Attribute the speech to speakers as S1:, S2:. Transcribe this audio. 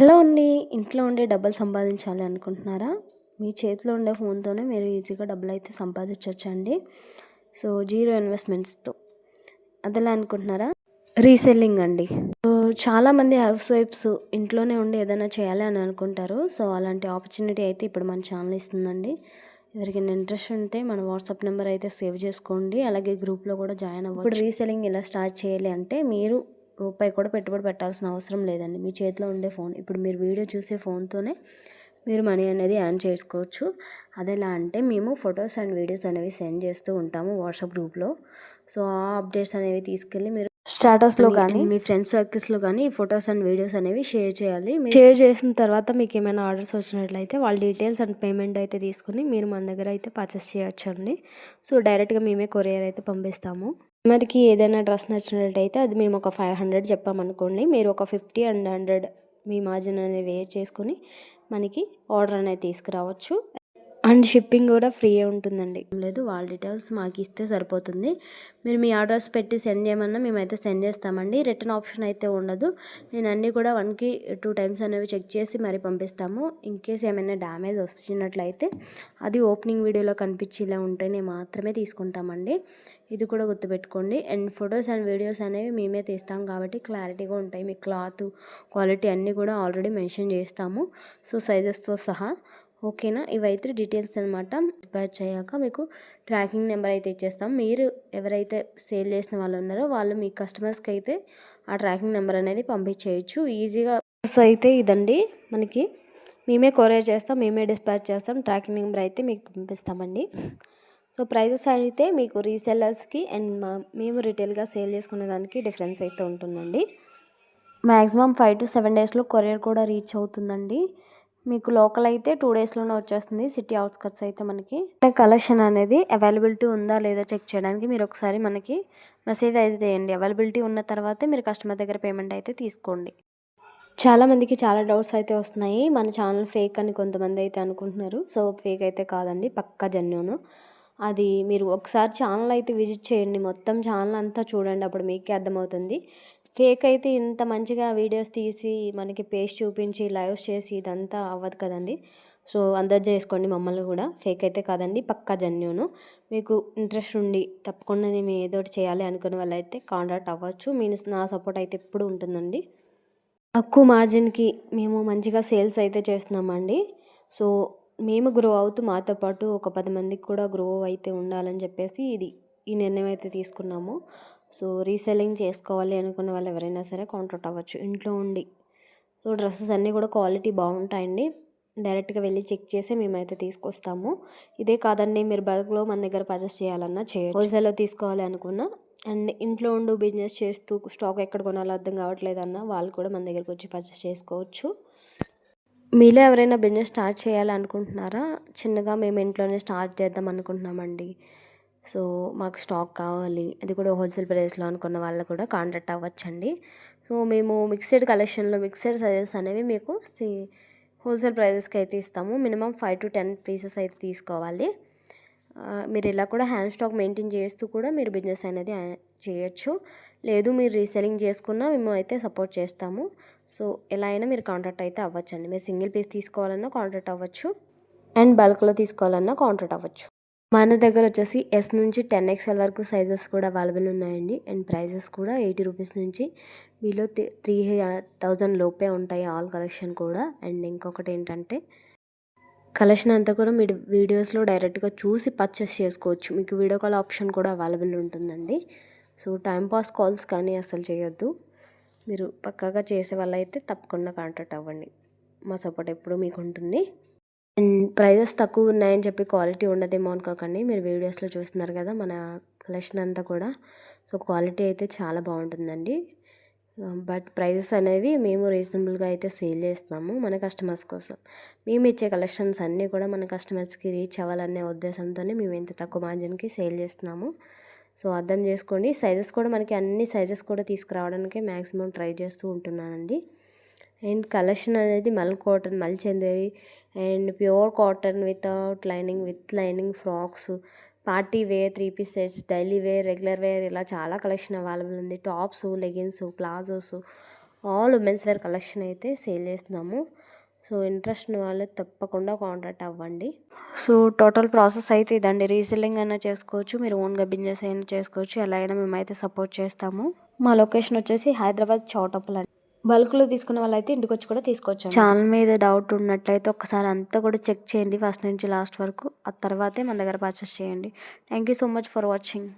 S1: Hello అండి ఇంట్లో ఉండే డబ్బులు సంపాదించాలి అనుకుంటున్నారా? మీ చేతిలో ఉండే ఫోన్తోనే మీరు ఈజీగా డబ్బులు అయితే సంపాదించవచ్చండి సో జీరో ఇన్వెస్ట్మెంట్స్తో. అదెలా అనుకుంటున్నారా? రీసెల్లింగ్ అండి. సో చాలామంది హౌస్ వైఫ్స్ ఇంట్లోనే ఉండి ఏదైనా చేయాలి అని అనుకుంటారు. సో అలాంటి ఆపర్చునిటీ అయితే ఇప్పుడు మన ఛానల్ ఇస్తుందండి. ఎవరికైనా ఇంట్రెస్ట్ ఉంటే మన వాట్సాప్ నెంబర్ అయితే సేవ్ చేసుకోండి. అలాగే గ్రూప్లో కూడా జాయిన్ అవ్వండి ఇప్పుడు రీసెల్లింగ్ ఎలా స్టార్ట్ చేయాలి అంటే మీరు రూపాయి కూడా పెట్టుబడి పెట్టాల్సిన అవసరం లేదండి. మీ చేతిలో ఉండే ఫోన్. ఇప్పుడు మీరు వీడియో చూసే ఫోన్తోనే మీరు మనీ అనేది యాన్ చేసుకోవచ్చు. అదెలా అంటే మేము ఫొటోస్ అండ్ వీడియోస్ అనేవి సెండ్ చేస్తూ ఉంటాము వాట్సాప్ గ్రూప్లో. సో ఆ అప్డేట్స్ అనేవి తీసుకెళ్ళి మీరు స్టాటస్లో కానీ మీ ఫ్రెండ్స్ సర్కిల్స్లో కానీ ఈ ఫొటోస్ అండ్ వీడియోస్ అనేవి షేర్ చేయాలి. షేర్ చేసిన తర్వాత మీకు ఏమైనా ఆర్డర్స్ వచ్చినట్లయితే వాళ్ళ డీటెయిల్స్ అండ్ పేమెంట్ అయితే తీసుకుని మీరు మన దగ్గర అయితే పర్చేస్ చేయొచ్చు అండి సో డైరెక్ట్గా మేమే కొరియర్ అయితే పంపిస్తాము. మనకి ఏదైనా డ్రెస్ నచ్చినట్టయితే అది మేము ఒక ఫైవ్ హండ్రెడ్ చెప్పామనుకోండి మీరు ఒక ఫిఫ్టీ అండ్ హండ్రెడ్ మీ మార్జిన్ అనేది వే చేసుకొని మనకి ఆర్డర్ అనేది తీసుకురావచ్చు. అండ్ షిప్పింగ్ కూడా ఫ్రీ ఉంటుందండి. లేదు వాళ్ళ డీటెయిల్స్ మాకు ఇస్తే సరిపోతుంది. మీరు మీ ఆర్డర్స్ పెట్టి సెండ్ చేయమన్నా మేమైతే సెండ్ చేస్తామండి. రిటర్న్ ఆప్షన్ అయితే ఉండదు. నేను అన్నీ కూడా వన్కి టూ టైమ్స్ అనేవి చెక్ చేసి మరి పంపిస్తాము. ఇన్ కేస్ ఏమైనా డ్యామేజ్ వస్తున్నట్లయితే అది ఓపెనింగ్ వీడియోలో కనిపించేలా ఉంటేనే మాత్రమే తీసుకుంటామండి. ఇది కూడా గుర్తుపెట్టుకోండి. అండ్ ఫొటోస్ అండ్ వీడియోస్ అనేవి మేమే తీస్తాం కాబట్టి క్లారిటీగా ఉంటాయి. మీ క్లాత్ క్వాలిటీ అన్నీ కూడా ఆల్రెడీ మెన్షన్ చేస్తాము. సో సైజెస్తో సహా ఓకేనా? ఇవైతే డీటెయిల్స్ అనమాట ప్రిపేర్ అయ్యాక మీకు ట్రాకింగ్ నెంబర్ అయితే ఇచ్చేస్తాం. మీరు ఎవరైతే సేల్ చేసిన వాళ్ళు ఉన్నారో వాళ్ళు మీ కస్టమర్స్కి అయితే ఆ ట్రాకింగ్ నెంబర్ అనేది పంపించేయచ్చు. ఈజీగా అయితే ఇదండి. మనకి మేమే కొరియర్ చేస్తాం మేమే డిస్పాచ్ చేస్తాం. ట్రాకింగ్ నెంబర్ అయితే మీకు పంపిస్తామండి. సో ప్రైజెస్ అయితే మీకు రీసెల్లర్స్కి అండ్ మా మేము రిటైల్గా సేల్ చేసుకునే దానికి డిఫరెన్స్ అయితే ఉంటుందండి. మ్యాక్సిమం ఫైవ్ టు సెవెన్ డేస్లో కొరియర్ కూడా రీచ్ అవుతుందండి. మీకు లోకల్ అయితే టూ డేస్లోనే వచ్చేస్తుంది. సిటీ అవుట్స్కట్స్ అయితే మనకి. కలెక్షన్ అనేది అవైలబిలిటీ ఉందా లేదా చెక్ చేయడానికి మీరు ఒకసారి మనకి మెసేజ్ అయితే చేయండి. అవైలబిలిటీ ఉన్న తర్వాతే మీరు కస్టమర్ దగ్గర పేమెంట్ అయితే తీసుకోండి. చాలామందికి చాలా డౌట్స్ అయితే వస్తున్నాయి. మన ఛానల్ ఫేక్ అని కొంతమంది అయితే అనుకుంటున్నారు. సో ఫేక్ అయితే కాదండి. పక్కా జెన్యున్. అది మీరు ఒకసారి ఛానల్ అయితే విజిట్ చేయండి. మొత్తం ఛానల్ అంతా చూడండి. అప్పుడు మీకే అర్థమవుతుంది. ఫేక్ అయితే ఇంత మంచిగా వీడియోస్ తీసి మనకి పేస్ట్ చూపించి లైవ్స్ చేసి ఇదంతా అవ్వదు కదండి. సో అందరు చేసుకోండి మమ్మల్ని కూడా. ఫేక్ అయితే కాదండి పక్కా జెన్యును. మీకు ఇంట్రెస్ట్ ఉండి తప్పకుండా నేను ఏదో ఒకటి చేయాలి అనుకునే వాళ్ళైతే కాంటాక్ట్ అవ్వచ్చు. మీ నా సపోర్ట్ అయితే ఎప్పుడు ఉంటుందండి. తక్కువ మార్జిన్కి మేము మంచిగా సేల్స్ అయితే చేస్తున్నామండి. సో మేము గ్రో అవుతూ మాతో పాటు ఒక పది మందికి కూడా గ్రో అయితే ఉండాలని చెప్పేసి ఇది ఈ నిర్ణయం అయితే తీసుకున్నాము. సో రీసెల్లింగ్ చేసుకోవాలి అనుకున్న వాళ్ళు ఎవరైనా సరే కాంటాక్ట్ అవ్వచ్చు ఇంట్లో ఉండి. సో డ్రెస్సెస్ అన్నీ కూడా క్వాలిటీ బాగుంటాయండి. డైరెక్ట్గా వెళ్ళి చెక్ చేసి మేమైతే తీసుకొస్తాము. ఇదే కాదండి మీరు బల్క్లో మన దగ్గర పర్చేస్ చేయాలన్నా చేయొచ్చు. హోల్సేల్లో తీసుకోవాలి అనుకున్నా. అండ్ ఇంట్లో ఉండు బిజినెస్ చేస్తూ స్టాక్ ఎక్కడ కొనాలో అర్థం కావట్లేదన్న వాళ్ళు కూడా మన దగ్గరకు వచ్చి పర్చేస్ చేసుకోవచ్చు. మీలో ఎవరైనా బిజినెస్ స్టార్ట్ చేయాలనుకుంటున్నారా? చిన్నగా మేము ఇంట్లోనే స్టార్ట్ చేద్దాం అనుకుంటున్నామండి. సో మాకు స్టాక్ కావాలి. అది కూడా హోల్సేల్ ప్రైస్లో అనుకున్న వాళ్ళు కూడా కాంటాక్ట్ అవ్వచ్చండి. సో మేము మిక్సెడ్ కలెక్షన్లో మిక్సెడ్ సైజెస్ అనేవి మీకు సి హోల్సేల్ ప్రైజెస్కి అయితే ఇస్తాము. Minimum five to ten pieces అయితే తీసుకోవాలి. మీరు ఇలా కూడా హ్యాండ్ స్టాక్ మెయింటైన్ చేస్తూ కూడా మీరు బిజినెస్ అనేది చేయొచ్చు. లేదు మీరు రీసెలింగ్ చేసుకున్నా మేము అయితే సపోర్ట్ చేస్తాము. సో ఎలా అయినా మీరు కాంటాక్ట్ అయితే అవ్వచ్చండి. మీరు సింగిల్ పీస్ తీసుకోవాలన్నా కాంటాక్ట్ అవ్వచ్చు. అండ్ బల్క్లో తీసుకోవాలన్నా కాంటాక్ట్ అవ్వచ్చు. మన దగ్గర వచ్చేసి ఎస్ నుంచి టెన్ ఎక్స్ఎల్ వరకు సైజెస్ కూడా అవైలబుల్ ఉన్నాయండి. అండ్ ప్రైజెస్ కూడా ఎయిటీ రూపీస్ నుంచి వీలో త్రీ థౌజండ్ లోపే ఉంటాయి ఆల్ కలెక్షన్ కూడా. అండ్ ఇంకొకటి ఏంటంటే కలెక్షన్ అంతా కూడా మీరు వీడియోస్లో డైరెక్ట్గా చూసి పర్చేస్ చేసుకోవచ్చు. మీకు వీడియో కాల్ ఆప్షన్ కూడా అవైలబుల్ ఉంటుందండి. సో టైంపాస్ కాల్స్ కానీ అసలు చేయొద్దు. మీరు పక్కాగా చేసే వాళ్ళైతే తప్పకుండా కాంటాక్ట్ అవ్వండి. మా సపోర్ట్ ఎప్పుడు మీకు ఉంటుంది. అండ్ ప్రైజెస్ తక్కువ ఉన్నాయని చెప్పి క్వాలిటీ ఉండదేమో అనుకోకండి మీరు వీడియోస్లో చూస్తున్నారు కదా మన కలెక్షన్ అంతా కూడా. సో క్వాలిటీ అయితే చాలా బాగుంటుందండి. Um, బట్ ప్రైజెస్ అనేవి మేము రీజనబుల్గా అయితే సేల్ చేస్తున్నాము మన కస్టమర్స్ కోసం. మేము ఇచ్చే కలెక్షన్స్ అన్నీ కూడా మన కస్టమర్స్కి రీచ్ అవ్వాలనే ఉద్దేశంతోనే మేము ఇంత తక్కువ మార్జిన్కి సేల్ చేస్తున్నాము. సో అర్థం చేసుకోండి. సైజెస్ కూడా మనకి అన్ని సైజెస్ కూడా తీసుకురావడానికి మ్యాక్సిమం ట్రై చేస్తూ ఉంటున్నానండి. అండ్ కలెక్షన్ అనేది మల్ cotton మల్చందరి and pure cotton without lining with lining frocks. Party wear three piece sets daily wear regular wear ఇలా చాలా కలెక్షన్ అవైలబుల్ ఉంది. Tops leggings palazzos all women's wear collection అయితే sale చేస్తున్నాము. So interest వాళ్ళు తప్పకుండా contact అవ్వండి. So total process అయితే ఇదండి. రీసెల్లింగ్ అయినా చేసుకోవచ్చు మీరు ఓన్గా బిజినెస్ అయినా చేసుకోవచ్చు. ఎలా అయినా మేమైతే సపోర్ట్ చేస్తాము. మా లొకేషన్ వచ్చేసి హైదరాబాద్ చౌటప్పల్ బల్క్లో తీసుకున్న వాళ్ళైతే ఇంటికి వచ్చి కూడా తీసుకోవచ్చు ఛానల్ మీద డౌట్ ఉన్నట్లయితే ఒకసారి అంతా కూడా చెక్ చేయండి ఫస్ట్ నుంచి లాస్ట్ వరకు. ఆ తర్వాతే మన దగ్గర పర్చేస్ చేయండి. Thank you so much for watching